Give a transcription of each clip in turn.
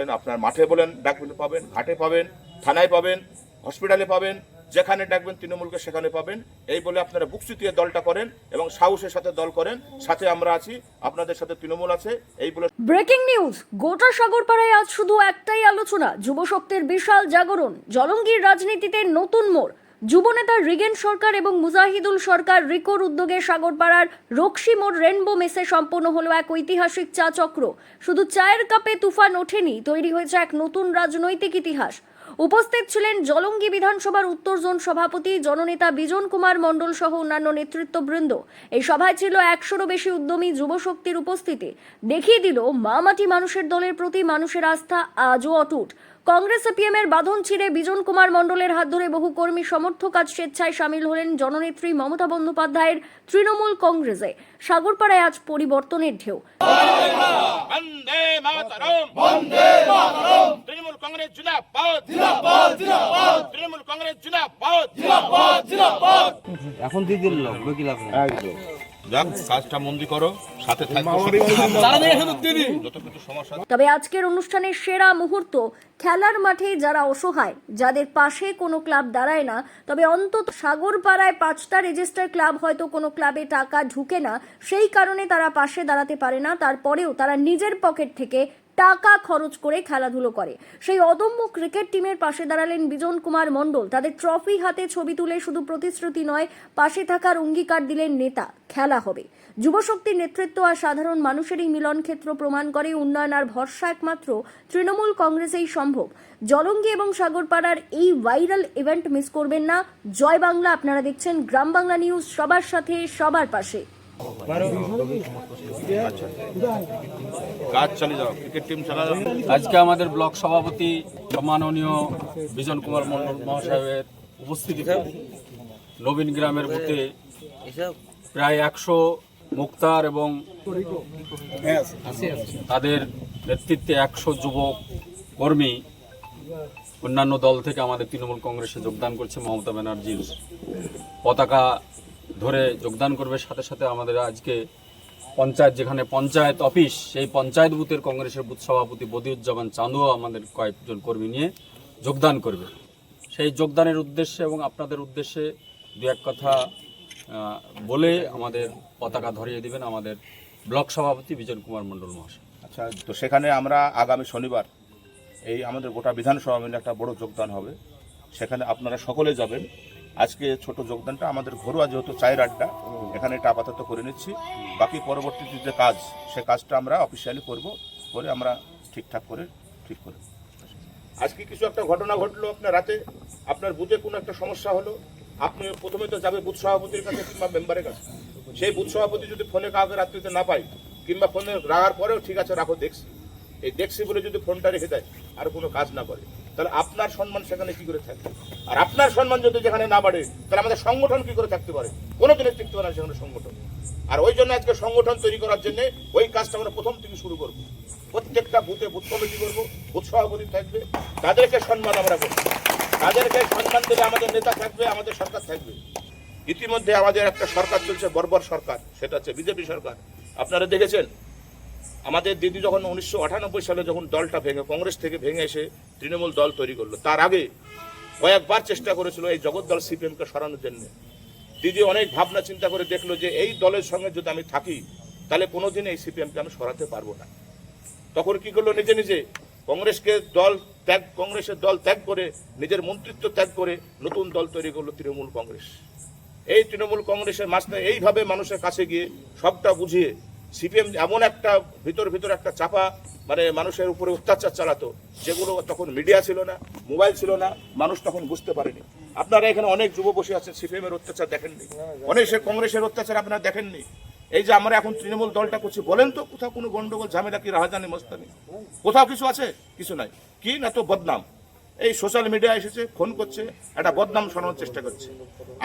আপনার মাঠে বলেন ডাকবেন পাবেন, ঘাটে পাবেন, থানায় পাবেন, হসপিটালে পাবেন, যেখানে ডাকবেন তৃণমূলকে সেখানে পাবেন। এই বলে আপনারা বুক চিতিয়ে দলটা করেন এবং সাহসের সাথে দল করেন। সাথে আমরা আছি, আপনাদের সাথে তৃণমূল আছে, এই বলে ব্রেকিং নিউজ, গোটা সাগরপাড়ায় আজ শুধু একটাই আলোচনা, যুবশক্তির বিশাল জাগরণ, জলঙ্গির রাজনীতিতে নতুন মোড়। যুবনেতা রিগেন সরকার এবং মুজাহিদুল সরকার রিকোর উদ্যোগে সাগরপাড়ার রক্সি মোড় রেনবো মেসে সম্পন্ন হলো এক ঐতিহাসিক চা চক্র। শুধু চায়ের কাপে তুফান ওঠেনি, তৈরি হয়েছে এক নতুন রাজনৈতিক ইতিহাস। উপস্থিত ছিলেন জলঙ্গি বিধানসভার উত্তর জোন সভাপতি জননেতা বিজন কুমার মণ্ডল সহ অন্যান্য নেতৃত্ববৃন্দ। এই সভায় ছিল একশোরও বেশি উদ্যমী যুবশক্তির উপস্থিতি। দেখিয়ে দিল, মা মাটি মানুষের দলের প্রতি মানুষের আস্থা আজও অটুট। কংগ্রেস সিপিএম এর বাঁধন ছিঁড়ে বিজন কুমার মণ্ডলের হাত ধরে বহু কর্মী সমর্থক আজ স্বেচ্ছায় সামিল হলেন জননেত্রী মমতা বন্দ্যোপাধ্যায়ের তৃণমূল কংগ্রেসে। সাগরপাড়ায় আজ পরিবর্তনের ঢেউ। তৃণমূল কংগ্রেস তৃণমূল কংগ্রেস এখন দিয়ে দিল কি তবে আজকের অনুষ্ঠানের সেরা মুহূর্ত খেলার মাঠে যারা অসহায় যাদের পাশে কোনো ক্লাব দাঁড়ায় না তবে অন্তত সাগরপাড়ায় পাঁচটা রেজিস্টার ক্লাব হয়তো কোনো ক্লাবে টাকা ঢুকে না সেই কারণে তারা পাশে দাঁড়াতে পারে না তারপরেও তারা নিজের পকেট থেকে টাকা খরচ করে খেলাধুলো করে। সেই অদম্য ক্রিকেট টিমের পাশে দাঁড়ালেন বিজন কুমার মণ্ডল। তাদের ট্রফি হাতে ছবি তুলে শুধু প্রতিশ্রুতি নয়, পাশে থাকার অঙ্গীকার দিলেন নেতা। খেলা হবে। যুবশক্তির নেতৃত্ব আর সাধারণ মানুষেরই মিলন ক্ষেত্র প্রমাণ করে উন্নয়ন আর ভরসা একমাত্র তৃণমূল কংগ্রেসেই সম্ভব। জলঙ্গি এবং সাগরপাড়ার এই ভাইরাল ইভেন্ট মিস করবেন না। জয় বাংলা আপনারা দেখছেন গ্রাম বাংলা নিউজ সবার সাথে, সবার পাশে। কাজ চালিয়ে যাও ক্রিকেট টিম চালাও। আজকে আমাদের ব্লক সভাপতি সম্মাননীয় বিজন কুমার মন্ডল মহাশয়ের উপস্থিতিতে নবীন গ্রামের বুথে প্রায় একশো মুক্তার এবং তাদের নেতৃত্বে একশো যুবক কর্মী অন্যান্য দল থেকে আমাদের তৃণমূল কংগ্রেসে যোগদান করছে মমতা ব্যানার্জির পতাকা ধরে যোগদান করবে, সাথে সাথে আমাদের আজকে পঞ্চায়েত, যেখানে পঞ্চায়েত অফিস, সেই পঞ্চায়েত বুথের কংগ্রেসের বুথ সভাপতি বদিউজ্জামান চাঁদুও আমাদের কয়েকজন কর্মী নিয়ে যোগদান করবে। সেই যোগদানের উদ্দেশ্যে এবং আপনাদের উদ্দেশ্যে দু এক কথা বলে আমাদের পতাকা ধরিয়ে দিবেন আমাদের ব্লক সভাপতি বিজন কুমার মণ্ডল মহাশয়। আচ্ছা তো সেখানে আমরা আগামী শনিবার এই আমাদের গোটা বিধানসভা মিলে একটা বড় যোগদান হবে। সেখানে আপনারা সকলে যাবেন। আজকে ছোট যোগদানটা, আমাদের ঘরোয়া যেহেতু চায়ের আড্ডা, এখানে এটা আপাতত করে নিচ্ছি। বাকি পরবর্তীতে যে কাজ, সে কাজটা আমরা অফিসিয়ালি করব করে আমরা ঠিকঠাক করে ঠিক করে আজকে কিছু একটা ঘটনা ঘটলো আপনার রাতে। আপনার বুথে কোনো একটা সমস্যা হলো? আপনি প্রথমে তো যাবে বুথ সভাপতির কাছে কিংবা মেম্বারের কাছে। সেই বুথ সভাপতি যদি ফোনে কাউকে রাত্রিতে না পাই কিংবা ফোনে রাখার পরেও ঠিক আছে, রাখো, দেখছি। এই দেখছি বলে যদি ফোনটা রেখে দেয়, আর কোনো কাজ না করে। তাহলে আপনার সম্মান সেখানে কি করে থাকবে? আর আপনার সম্মান যদি যেখানে না বাড়ে, তাহলে আমাদের সংগঠন কি করে থাকতে পারে? কোনো দিনের টিকতে পারে সেখানে সংগঠন। আর ওই জন্য আজকে সংগঠন তৈরি করার জন্য ওই কাজটা আমরা প্রথম থেকে শুরু করব। প্রত্যেকটা বুথে বুথ কমিটি করব, বুথ সভাপতি থাকবে, তাদেরকে সম্মান আমরা করব। তাদেরকে সম্মান দিলে আমাদের নেতা থাকবে, আমাদের সরকার থাকবে। ইতিমধ্যে আমাদের একটা সরকার চলছে, বর্বর সরকার, সেটা হচ্ছে বিজেপি সরকার। আপনারা দেখেছেন? আমাদের দিদি যখন উনিশশো আটানব্বই সালে যখন দলটা ভেঙে, কংগ্রেস থেকে ভেঙে এসে তৃণমূল দল তৈরি করল, তার আগে কয়েকবার চেষ্টা করেছিল এই জগৎ দল সিপিএমকে সরানোর জন্য। দিদি অনেক ভাবনা চিন্তা করে দেখল যে এই দলের সঙ্গে যদি আমি থাকি, তাহলে কোনোদিন এই সিপিএমকে আমি সরাতে পারব না। তখন কি করল নিজে নিজে? কংগ্রেসকে দল ত্যাগ, কংগ্রেসের দল ত্যাগ করে, নিজের মন্ত্রিত্ব ত্যাগ করে নতুন দল তৈরি করল তৃণমূল কংগ্রেস। এই তৃণমূল কংগ্রেসের মাঝখানে এইভাবে মানুষের কাছে গিয়ে সবটা বুঝিয়ে সিপিএম এমন একটা ভিতর ভিতর একটা চাপা মানে মানুষের উপরে অত্যাচার চালাতো, যেগুলো তখন মিডিয়া ছিল না, মোবাইল ছিল না, মানুষ তখন বুঝতে পারেনি। আপনারা এখানে অনেক যুব বসে আছেন সিপিএম এর অত্যাচার দেখেননি। অনেক কংগ্রেসের অত্যাচার আপনারা দেখেননি। এই যে আমরা এখন তৃণমূল দলটা করছি, বলেন তো কোথাও কোনো গন্ডগোল, ঝামেলা কি, রাহাজানি, মস্তানি? কোথাও কিছু আছে? কিছু নাই। কি না তো বদনাম? এই সোশ্যাল মিডিয়া এসেছে, ফোন করছে, একটা বদনাম শোনানোর চেষ্টা করছে।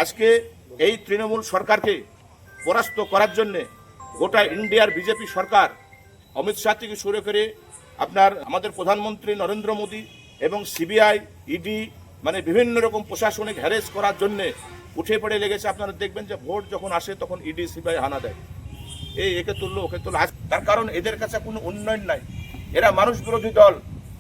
আজকে এই তৃণমূল সরকারকে পরাস্ত করার জন্যে গোটা ইন্ডিয়ার বিজেপি সরকার অমিত শাহ থেকে শুরু করে আপনার আমাদের প্রধানমন্ত্রী নরেন্দ্র মোদী এবং সিবিআই ইডি মানে বিভিন্ন রকম প্রশাসনিক হ্যারেস করার জন্যে উঠে পড়ে লেগেছে। আপনারা দেখবেন যে ভোট যখন আসে তখন ইডি সিবিআই হানা দেয়। এই একে তুললো, ওকে তুললো। তার কারণ এদের কাছে কোনো উন্নয়ন নাই। এরা মানুষ বিরোধী দল।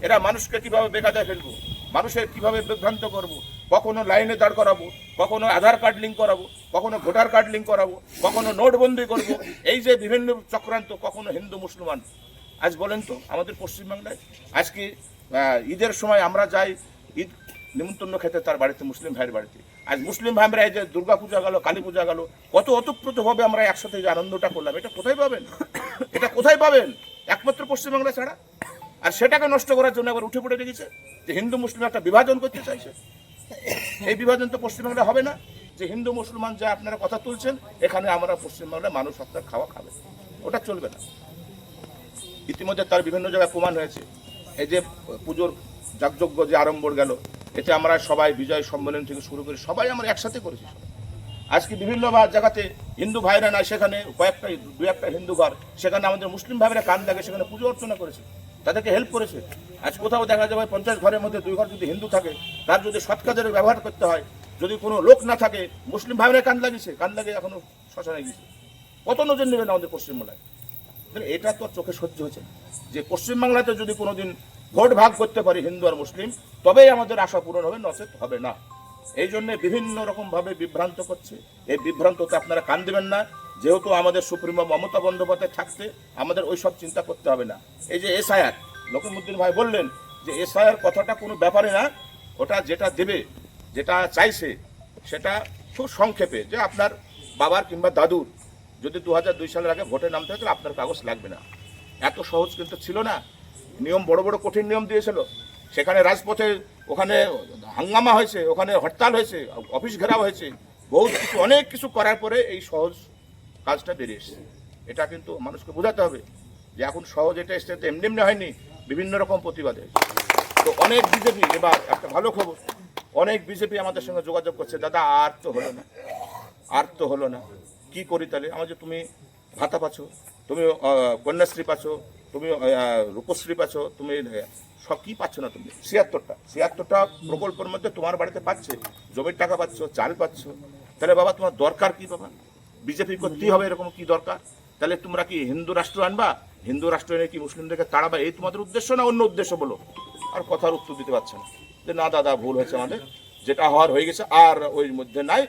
এরা মানুষকে কীভাবে বেকায়দায় ফেলব? মানুষের কীভাবে বিভ্রান্ত করব? কখনো লাইনে দাঁড় করাবো? কখনো আধার কার্ড লিঙ্ক করাবো? কখনো ভোটার কার্ড লিঙ্ক করাবো, কখনো নোটবন্দি করব। এই যে বিভিন্ন চক্রান্ত, কখনো হিন্দু, মুসলমান। আজ বলেন তো, আমাদের পশ্চিমবাংলায়, আজকে ঈদের সময় আমরা যাই, ঈদ নিমন্ত্রণ খেতে তার বাড়িতে, মুসলিম ভাইয়ের বাড়িতে। আজ মুসলিম ভাইরা এই যে দুর্গা পূজা গেল, কালী পূজা গেল, কত অতপ্রতভাবে আমরা একসাথে যে আনন্দটা করলাম। এটা কোথায় পাবেন? এটা কোথায় পাবেন? একমাত্র পশ্চিমবাংলা ছাড়া। আর সেটাকে নষ্ট করার জন্য আবার উঠে পড়ে লেগেছে যে হিন্দু, মুসলিম একটা বিভাজন করতে চাইছে। এই বিভাজন তো পশ্চিমবাংলায় হবে না। যে হিন্দু, মুসলমান যা আপনারা কথা তুলছেন, এখানে আমরা পশ্চিমবাংলায় মানুষ আপনার খাওয়া খাবে। ওটা চলবে না। ইতিমধ্যে তার বিভিন্ন জায়গায় প্রমাণ হয়েছে। এই যে পুজোর যাগযজ্ঞ যে আরম্ভ গেল, এতে আমরা সবাই বিজয় সম্মেলন থেকে শুরু করে সবাই আমরা একসাথে করেছি আজকে বিভিন্ন জায়গাতে হিন্দু ভাইরা নাই, সেখানে কয়েকটা দু একটা হিন্দু ঘর সেখানে আমাদের মুসলিম ভাইরা কান লাগে সেখানে পুজো অর্চনা করেছে। তাদেরকে হেল্প করেছে। আজ কোথাও দেখা যাবে পঞ্চাশ ঘরের মধ্যে দুই ঘর যদি হিন্দু থাকে, তার যদি সৎ কাজের ব্যবহার করতে হয়, যদি কোনো লোক না থাকে, মুসলিম ভাইরা কান লাগিয়েছে, কান লাগে এখনও শ্মশানে গেছে কত নজর নেবেন আমাদের পশ্চিমবাংলায়? এটা তো চোখে সহ্য হচ্ছে না। যে পশ্চিমবাংলাতে যদি কোনোদিন ভোট ভাগ করতে পারি হিন্দু আর মুসলিম, তবেই আমাদের আশা পূরণ হবে, নচেত হবে না। এই জন্য বিভিন্ন রকম ভাবে বিভ্রান্ত করছে। এই বিভ্রান্ততে আপনারা কান দেবেন না। যেহেতু আমাদের সুপ্রিমো মমতা বন্দ্যোপাধ্যায় থাকতে আমাদের ওই সব চিন্তা করতে হবে না। এই যে এসআইআর লকিমুদ্দিন ভাই বললেন যে এসআইআর কথাটা কোনো ব্যাপারে না, ওটা যেটা দেবে, যেটা চাইছে, সেটা খুব সংক্ষেপে, যে আপনার বাবার কিংবা দাদুর, যদি দু হাজার দুই সালের আগে ভোটে নামতে হয়, তাহলে আপনার কাগজ লাগবে না। এত সহজ কিন্তু ছিল না। নিয়ম বড় বড় কঠিন নিয়ম দিয়েছিল। সেখানে রাজপথে ওখানে হাঙ্গামা হয়েছে, ওখানে হরতাল হয়েছে, অফিস ঘেরাও হয়েছে বহু কিছু, অনেক কিছু করার পরে এই সহজ কাজটা বেরিয়ে এসেছে। এটা কিন্তু মানুষকে বোঝাতে হবে যে এখন সহজ এটা এসছে তো এমনি এমনি হয়নি, বিভিন্ন রকম প্রতিবাদ। তো অনেক বিজেপি, এবার একটা ভালো খবর, অনেক বিজেপি আমাদের সঙ্গে যোগাযোগ করছে, দাদা, আর তো হলো না, আর তো হলো না, কি করি তাহলে? আমার যে তুমি ভাতা পাচ্ছ, তুমি কন্যাশ্রী পাচ্ছ, তুমি রূপশ্রী পাচ্ছ, তুমি সব কি পাচ্ছ না তুমি? ছিয়াত্তরটা। ছিয়াত্তরটা প্রকল্পের মধ্যে তোমার বাড়িতে পাচ্ছে, জমির টাকা পাচ্ছ, চাল পাচ্ছ। তাহলে বাবা, তোমার দরকার কি বাবা? বিজেপি করতেই হবে, এরকম কি দরকার? তাহলে তোমরা কি হিন্দু রাষ্ট্র আনবা? হিন্দু রাষ্ট্র এনে কি মুসলিমদেরকে তাড়াবা? এই তোমাদের উদ্দেশ্য না অন্য উদ্দেশ্য বলো? আর কথার উত্তর দিতে পারছে না। যে না, দাদা, ভুল হয়েছে আমাদের। যেটা হওয়ার হয়ে গেছে, আর ওই মধ্যে নাই,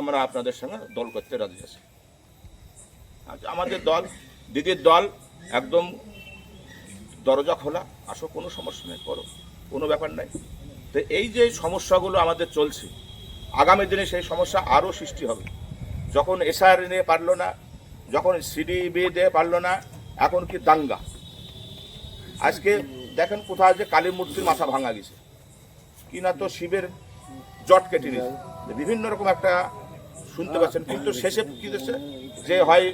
আমরা আপনাদের সঙ্গে দল করতে রাজি আছি। আমাদের দল, দিদির দল, একদম দরজা খোলা, আসো, কোনো সমস্যা নেই, করো, কোনো ব্যাপার নাই। তো এই যে সমস্যাগুলো আমাদের চলছে, আগামী দিনে সেই সমস্যা আরও সৃষ্টি হবে। যখন এসআর নিয়ে পারল না যখন সিডিবি দিয়ে পারল না এখন কি দাঙ্গা? আজকে দেখেন কোথাও যে কালী মূর্তির মাথা ভাঙা গেছে। কি না তো শিবের জট কেটে নিয়েছে বিভিন্ন রকম একটা শুনতে পাচ্ছেন কিন্তু শেষে কি দিচ্ছে যে হয়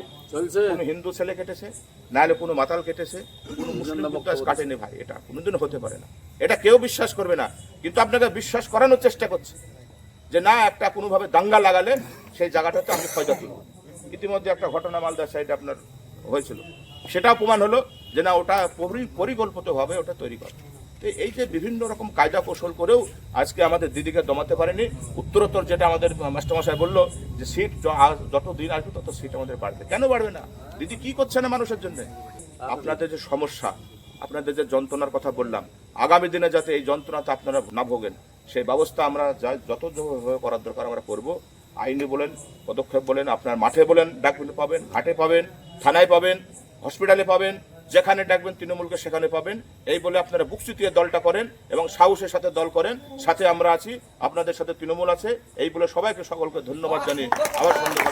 কোনো হিন্দু ছেলে কেটেছে নাহলে কোনো মাতাল কেটেছে কোনো মুসলিম কাটেনি ভাই এটা কোনোদিন হতে পারে না। এটা কেউ বিশ্বাস করবে না কিন্তু আপনাকে বিশ্বাস করানোর চেষ্টা করছে যে না একটা কোনোভাবে দাঙ্গা লাগালে সেই জায়গাটাতে আমি ক্ষয়ক্ষতি ইতিমধ্যে একটা ঘটনা মালদার সাইডে আপনার হয়েছিল। সেটাও প্রমাণ হলো যে না, ওটা পরি- পরিকল্পিতভাবে ওটা তৈরি করা। তো এই যে বিভিন্ন রকম কায়দা কৌশল করেও আজকে আমাদের দিদিকে দমাতে পারেনি। উত্তরোত্তর যেটা আমাদের মাস্টারমশাই বলল যে সিট যত দিন আসবে তত সিট আমাদের বাড়বে। কেন বাড়বে না? দিদি কি করছে না মানুষের জন্য? আপনাদের যে সমস্যা, আপনাদের যে যন্ত্রণার কথা বললাম, আগামী দিনে যাতে এই যন্ত্রণাতে আপনারা না ভোগেন, সেই ব্যবস্থা আমরা যা, যত করার দরকার আমরা করব। আইনি বলেন, পদক্ষেপ বলেন, আপনার মাঠে বলেন ডাকবেন পাবেন, ঘাটে পাবেন, থানায় পাবেন, হসপিটালে পাবেন, যেখানে ডাকবেন তৃণমূলকে সেখানে পাবেন। এই বলে আপনারা বুক চিতিয়ে দলটা করেন এবং সাহসের সাথে দল করেন। সাথে আমরা আছি, আপনাদের সাথে তৃণমূল আছে। এই বলে সবাইকে, সকলকে ধন্যবাদ জানিয়ে আবার সন্ধ্যা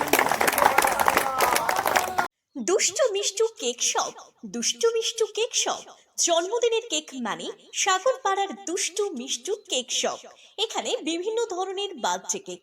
দুষ্টু Mishtu cake shop, Dushtu Mishtu cake shop. জন্মদিনের কেক মানে সাগর পাড়ার দুষ্টু মিষ্টু কেক শপ। এখানে বিভিন্ন ধরনের বার্থডে কেক।